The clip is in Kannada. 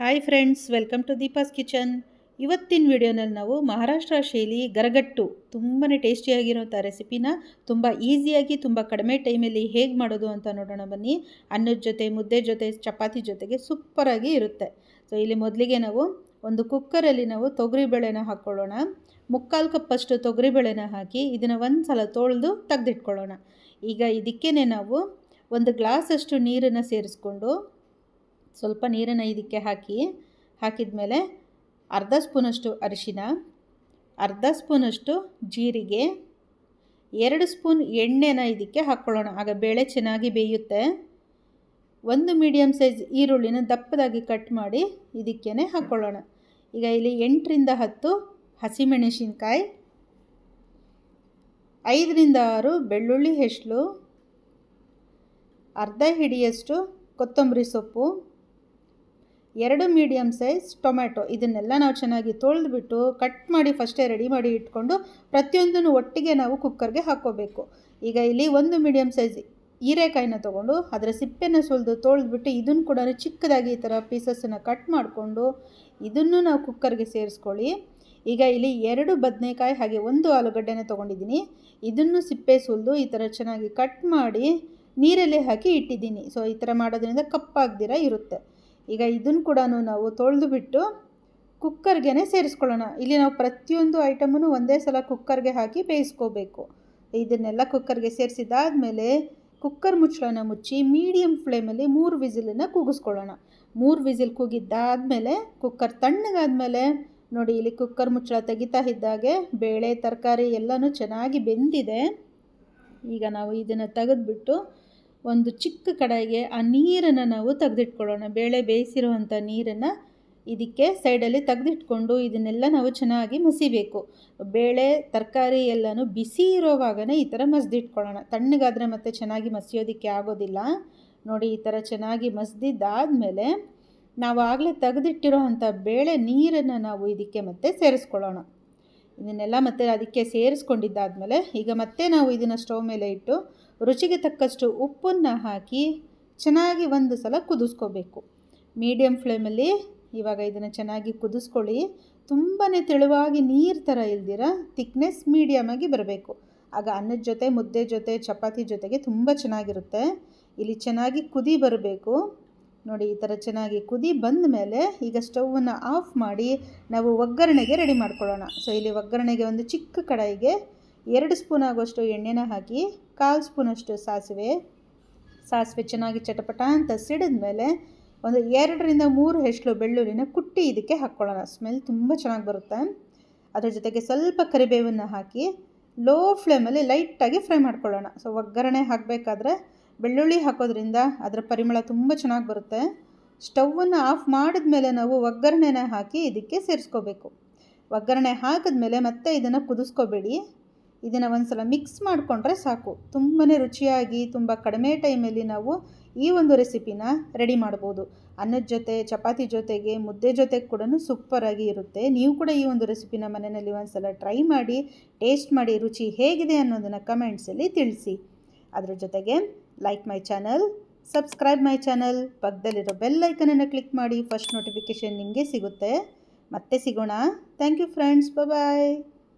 Hi friends welcome to Deepa's kitchen ಇವತ್ತಿನ ವಿಡಿಯೋನಲ್ಲಿ ನಾವು ಮಹಾರಾಷ್ಟ್ರ ಶೈಲಿ ಗರಗಟ್ಟು ತುಂಬಾ ಟೇಸ್ಟಿಯಾಗಿರೋಂಥ ರೆಸಿಪಿನ ತುಂಬ ಈಸಿಯಾಗಿ ತುಂಬ ಕಡಿಮೆ ಟೈಮಲ್ಲಿ ಹೇಗೆ ಮಾಡೋದು ಅಂತ ನೋಡೋಣ ಬನ್ನಿ. ಅನ್ನದ ಜೊತೆ, ಮುದ್ದೆ ಜೊತೆ, ಚಪಾತಿ ಜೊತೆಗೆ ಸೂಪರಾಗಿ ಇರುತ್ತೆ. ಸೊ ಇಲ್ಲಿ ಮೊದಲಿಗೆ ನಾವು ಒಂದು ಕುಕ್ಕರಲ್ಲಿ ನಾವು ತೊಗರಿಬೇಳೆನ ಹಾಕ್ಕೊಳ್ಳೋಣ ಮುಕ್ಕಾಲು ಕಪ್ಪಷ್ಟು ತೊಗರಿಬೇಳೆನ ಹಾಕಿ ಇದನ್ನು ಒಂದು ಸಲ ತೊಳೆದು ತೆಗೆದಿಟ್ಕೊಳ್ಳೋಣ. ಈಗ ಇದಕ್ಕೇ ನಾವು ಒಂದು ಗ್ಲಾಸಷ್ಟು ನೀರನ್ನು ಸೇರಿಸ್ಕೊಂಡು ಸ್ವಲ್ಪ ನೀರನ್ನು ಇದಕ್ಕೆ ಹಾಕಿ ಹಾಕಿದ ಮೇಲೆ ಅರ್ಧ ಸ್ಪೂನಷ್ಟು ಅರಿಶಿನ, ಅರ್ಧ ಸ್ಪೂನಷ್ಟು ಜೀರಿಗೆ, ಎರಡು ಸ್ಪೂನ್ ಎಣ್ಣೆನ ಇದಕ್ಕೆ ಹಾಕ್ಕೊಳ್ಳೋಣ. ಆಗ ಬೇಳೆ ಚೆನ್ನಾಗಿ ಬೇಯುತ್ತೆ. ಒಂದು ಮೀಡಿಯಮ್ ಸೈಜ್ ಈರುಳ್ಳಿನ ದಪ್ಪದಾಗಿ ಕಟ್ ಮಾಡಿ ಇದಕ್ಕೇ ಹಾಕ್ಕೊಳ್ಳೋಣ. ಈಗ ಇಲ್ಲಿ ಎಂಟರಿಂದ ಹತ್ತು ಹಸಿಮೆಣಸಿನ್ಕಾಯಿ, ಐದರಿಂದ ಆರು ಬೆಳ್ಳುಳ್ಳಿ ಹೆಸಳು, ಅರ್ಧ ಹಿಡಿಯಷ್ಟು ಕೊತ್ತಂಬರಿ ಸೊಪ್ಪು ಎರಡು ಮೀಡಿಯಮ್ ಸೈಜ್ ಟೊಮೆಟೊ ಇದನ್ನೆಲ್ಲ ನಾವು ಚೆನ್ನಾಗಿ ತೊಳೆದ್ಬಿಟ್ಟು ಕಟ್ ಮಾಡಿ ಫಸ್ಟೇ ರೆಡಿ ಮಾಡಿ ಇಟ್ಕೊಂಡು ಪ್ರತಿಯೊಂದನ್ನು ಒಟ್ಟಿಗೆ ನಾವು ಕುಕ್ಕರ್ಗೆ ಹಾಕ್ಕೋಬೇಕು. ಈಗ ಇಲ್ಲಿ ಒಂದು ಮೀಡಿಯಮ್ ಸೈಜ್ ಹೀರೆಕಾಯಿನ ತೊಗೊಂಡು ಅದರ ಸಿಪ್ಪೆನ ಸುಲಿದು ತೊಳೆದ್ಬಿಟ್ಟು ಇದನ್ನು ಕೂಡ ಚಿಕ್ಕದಾಗಿ ಈ ಥರ ಪೀಸಸ್ಸನ್ನು ಕಟ್ ಮಾಡಿಕೊಂಡು ಇದನ್ನು ನಾವು ಕುಕ್ಕರ್ಗೆ ಸೇರಿಸ್ಕೊಳ್ಳಿ. ಈಗ ಇಲ್ಲಿ ಎರಡು ಬದನೆಕಾಯಿ ಹಾಗೆ ಒಂದು ಆಲೂಗಡ್ಡೆನ ತೊಗೊಂಡಿದ್ದೀನಿ. ಇದನ್ನು ಸಿಪ್ಪೆ ಸುಲಿದು ಈ ಥರ ಚೆನ್ನಾಗಿ ಕಟ್ ಮಾಡಿ ನೀರಲ್ಲಿ ಹಾಕಿ ಇಟ್ಟಿದ್ದೀನಿ. ಸೊ ಈ ಥರ ಮಾಡೋದ್ರಿಂದ ಕಪ್ಪಾಗ್ದಿರ ಇರುತ್ತೆ. ಈಗ ಇದನ್ನು ಕೂಡ ನಾವು ತೊಳೆದು ಬಿಟ್ಟು ಕುಕ್ಕರ್ಗೆ ಸೇರಿಸ್ಕೊಳ್ಳೋಣ. ಇಲ್ಲಿ ನಾವು ಪ್ರತಿಯೊಂದು ಐಟಮನ್ನು ಒಂದೇ ಸಲ ಕುಕ್ಕರ್ಗೆ ಹಾಕಿ ಬೇಯಿಸ್ಕೋಬೇಕು. ಇದನ್ನೆಲ್ಲ ಕುಕ್ಕರ್ಗೆ ಸೇರಿಸಿದಾದ್ಮೇಲೆ ಕುಕ್ಕರ್ ಮುಚ್ಚಳನ ಮುಚ್ಚಿ ಮೀಡಿಯಮ್ ಫ್ಲೇಮಲ್ಲಿ ಮೂರು ವಿಸಿಲನ್ನು ಕೂಗಿಸ್ಕೊಳ್ಳೋಣ. ಮೂರು ವಿಸಿಲ್ ಕೂಗಿದ್ದಾದಮೇಲೆ ಕುಕ್ಕರ್ ತಣ್ಣಗಾದ್ಮೇಲೆ ನೋಡಿ ಇಲ್ಲಿ ಕುಕ್ಕರ್ ಮುಚ್ಚಳ ತೆಗಿತಾ ಇದ್ದಾಗೆ ಬೇಳೆ, ತರಕಾರಿ ಎಲ್ಲನೂ ಚೆನ್ನಾಗಿ ಬೆಂದಿದೆ. ಈಗ ನಾವು ಇದನ್ನು ತೆಗೆದ್ಬಿಟ್ಟು ಒಂದು ಚಿಕ್ಕ ಕಡಾಯಿಗೆ ಆ ನೀರನ್ನು ನಾವು ತೆಗೆದಿಟ್ಕೊಳ್ಳೋಣ. ಬೇಳೆ ಬೇಯಿಸಿರುವಂಥ ನೀರನ್ನು ಇದಕ್ಕೆ ಸೈಡಲ್ಲಿ ತೆಗೆದಿಟ್ಕೊಂಡು ಇದನ್ನೆಲ್ಲ ನಾವು ಚೆನ್ನಾಗಿ ಮಸಿಬೇಕು. ಬೇಳೆ, ತರಕಾರಿ ಎಲ್ಲನೂ ಬಿಸಿ ಇರೋವಾಗನೇ ಈ ಥರ ಮಸ್ದಿಟ್ಕೊಳ್ಳೋಣ. ತಣ್ಣಗಾದರೆ ಮತ್ತೆ ಚೆನ್ನಾಗಿ ಮಸಿಯೋದಕ್ಕೆ ಆಗೋದಿಲ್ಲ. ನೋಡಿ, ಈ ಥರ ಚೆನ್ನಾಗಿ ಮಸ್ದಿದ್ದಾದಮೇಲೆ ನಾವು ಆಗಲೇ ತೆಗೆದಿಟ್ಟಿರೋ ಅಂಥ ಬೇಳೆ ನೀರನ್ನು ನಾವು ಇದಕ್ಕೆ ಮತ್ತೆ ಸೇರಿಸ್ಕೊಳ್ಳೋಣ. ಇದನ್ನೆಲ್ಲ ಮತ್ತೆ ಅದಕ್ಕೆ ಸೇರಿಸ್ಕೊಂಡಿದ್ದಾದಮೇಲೆ ಈಗ ಮತ್ತೆ ನಾವು ಇದನ್ನು ಸ್ಟವ್ ಮೇಲೆ ಇಟ್ಟು ರುಚಿಗೆ ತಕ್ಕಷ್ಟು ಉಪ್ಪನ್ನು ಹಾಕಿ ಚೆನ್ನಾಗಿ ಒಂದು ಸಲ ಕುದಿಸ್ಕೋಬೇಕು. ಮೀಡಿಯಮ್ ಫ್ಲೇಮಲ್ಲಿ ಇವಾಗ ಇದನ್ನು ಚೆನ್ನಾಗಿ ಕುದಿಸ್ಕೊಳ್ಳಿ. ತುಂಬಾ ತೆಳುವಾಗಿ ನೀರು ಥರ ಇಲ್ದಿರ ಥಿಕ್ನೆಸ್ ಮೀಡಿಯಮಾಗಿ ಬರಬೇಕು. ಆಗ ಅನ್ನದ ಜೊತೆ, ಮುದ್ದೆ ಜೊತೆ, ಚಪಾತಿ ಜೊತೆಗೆ ತುಂಬ ಚೆನ್ನಾಗಿರುತ್ತೆ. ಇಲ್ಲಿ ಚೆನ್ನಾಗಿ ಕುದಿ ಬರಬೇಕು. ನೋಡಿ, ಈ ಥರ ಚೆನ್ನಾಗಿ ಕುದಿ ಬಂದ ಮೇಲೆ ಈಗ ಸ್ಟೌವನ್ನು ಆಫ್ ಮಾಡಿ ನಾವು ಒಗ್ಗರಣೆಗೆ ರೆಡಿ ಮಾಡ್ಕೊಳ್ಳೋಣ. ಸೊ, ಇಲ್ಲಿ ಒಗ್ಗರಣೆಗೆ ಒಂದು ಚಿಕ್ಕ ಕಡಾಯಿಗೆ ಎರಡು ಸ್ಪೂನ್ ಆಗುವಷ್ಟು ಎಣ್ಣೆನ ಹಾಕಿ, ಕಾಲು ಸ್ಪೂನಷ್ಟು ಸಾಸಿವೆ ಸಾಸಿವೆ ಚೆನ್ನಾಗಿ ಚಟಪಟ ಅಂತ ಸಿಡಿದ ಮೇಲೆ ಒಂದು ಎರಡರಿಂದ ಮೂರು ಹೆಸಳು ಬೆಳ್ಳುಳ್ಳಿನ ಕುಟ್ಟಿ ಇದಕ್ಕೆ ಹಾಕ್ಕೊಳ್ಳೋಣ. ಸ್ಮೆಲ್ ತುಂಬ ಚೆನ್ನಾಗಿ ಬರುತ್ತೆ. ಅದರ ಜೊತೆಗೆ ಸ್ವಲ್ಪ ಕರಿಬೇವನ್ನು ಹಾಕಿ ಲೋ ಫ್ಲೇಮಲ್ಲಿ ಲೈಟಾಗಿ ಫ್ರೈ ಮಾಡ್ಕೊಳ್ಳೋಣ. ಸೊ, ಒಗ್ಗರಣೆ ಹಾಕಬೇಕಾದ್ರೆ ಬೆಳ್ಳುಳ್ಳಿ ಹಾಕೋದ್ರಿಂದ ಅದರ ಪರಿಮಳ ತುಂಬ ಚೆನ್ನಾಗಿ ಬರುತ್ತೆ. ಸ್ಟವನ್ನು ಆಫ್ ಮಾಡಿದ ಮೇಲೆ ನಾವು ಒಗ್ಗರಣೆನ ಹಾಕಿ ಇದಕ್ಕೆ ಸೇರಿಸ್ಕೋಬೇಕು. ಒಗ್ಗರಣೆ ಹಾಕಿದ್ಮೇಲೆ ಮತ್ತೆ ಇದನ್ನು ಕುದಿಸ್ಕೋಬೇಡಿ. ಇದನ್ನು ಒಂದು ಸಲ ಮಿಕ್ಸ್ ಮಾಡಿಕೊಂಡ್ರೆ ಸಾಕು. ತುಂಬಾ ರುಚಿಯಾಗಿ, ತುಂಬ ಕಡಿಮೆ ಟೈಮಲ್ಲಿ ನಾವು ಈ ಒಂದು ರೆಸಿಪಿನ ರೆಡಿ ಮಾಡ್ಬೋದು. ಅನ್ನದ ಜೊತೆ, ಚಪಾತಿ ಜೊತೆಗೆ, ಮುದ್ದೆ ಜೊತೆಗೆ ಕೂಡ ಸೂಪರಾಗಿ ಇರುತ್ತೆ. ನೀವು ಕೂಡ ಈ ಒಂದು ರೆಸಿಪಿನ ಮನೆಯಲ್ಲಿ ಒಂದು ಸಲ ಟ್ರೈ ಮಾಡಿ ಟೇಸ್ಟ್ ಮಾಡಿ, ರುಚಿ ಹೇಗಿದೆ ಅನ್ನೋದನ್ನು ಕಮೆಂಟ್ಸಲ್ಲಿ ತಿಳಿಸಿ. ಅದರ ಜೊತೆಗೆ like my channel subscribe my channel ಪಕ್ಕದಲ್ಲಿರೋ ಬೆಲ್ ಐಕನನ್ನು ಕ್ಲಿಕ್ ಮಾಡಿ ಫಸ್ಟ್ ನೋಟಿಫಿಕೇಷನ್ ನಿಮಗೆ ಸಿಗುತ್ತೆ. ಮತ್ತೆ ಸಿಗೋಣ. Thank you friends bye